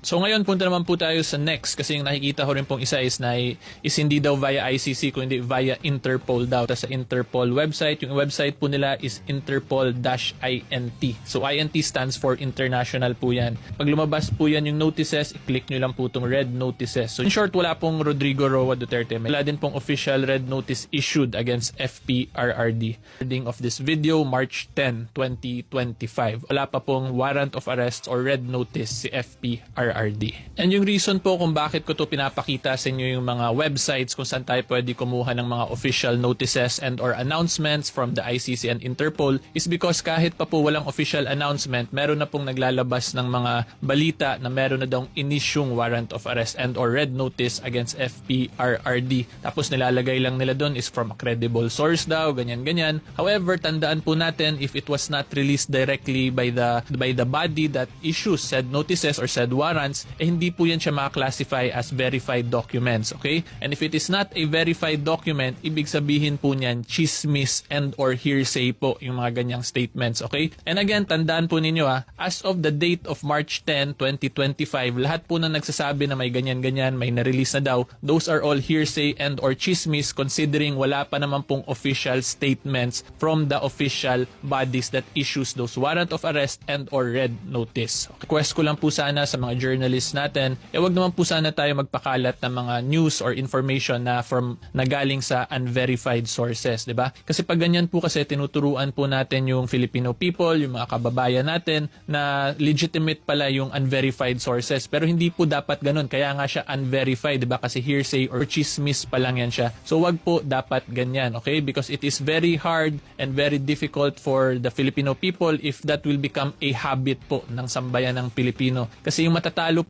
So ngayon punta naman po tayo sa next kasi yung nakikita ko rin pong isa is na is hindi daw via ICC kundi via Interpol daw. Tapos sa Interpol website, yung website po nila is interpol-int. So INT stands for international po yan. Pag lumabas po yan yung notices, i-click nyo lang po itong red notices. So in short, wala pong Rodrigo Roa Duterte. Wala din pong official red notice issued against FPRRD. Ending of this video, March 10, 2025. Wala pa pong warrant of arrest or red notice si FPRRD. And yung reason po kung bakit ko to pinapakita sa inyo yung mga websites kung saan tayo pwede kumuha ng mga official notices and or announcements from the ICC and Interpol is because kahit pa po walang official announcement, meron na pong naglalabas ng mga balita na meron na daw inisyong warrant of arrest and or red notice against FPRRD. Tapos nilalagay lang nila doon is from a credible source daw, ganyan-ganyan. However, tandaan po natin if it was not released directly by the by the body that issues said notices or said warrants, eh hindi po yan siya makaklasify as verified documents, okay? And if it is not a verified document, ibig sabihin po niyan chismis and or hearsay po yung mga ganyang statements, okay? And again, tandaan po ninyo ah, as of the date of March 10, 2025, lahat po na nagsasabi na may ganyan-ganyan, may na-release na daw, those are all hearsay and or chismis considering wala pa naman pong official statements from the official bodies that issues those warrant of arrest and or red notice. Request ko lang po sana sa mga journalists natin, eh wag naman po sana tayo magpakalat ng mga news or information na from nagaling sa unverified sources, 'di ba? Kasi pag ganyan po kasi tinuturuan po natin yung Filipino people, yung mga kababayan natin na legitimate pala yung unverified sources. Pero hindi po dapat ganun. Kaya nga siya unverified, 'di ba? Kasi hearsay or chismis pa lang yan siya. So wag po dapat ganyan, okay? Because it is very hard and very difficult for the Filipino people if that will become a habit po ng sambayan ng Pilipino. Kasi yung matatalo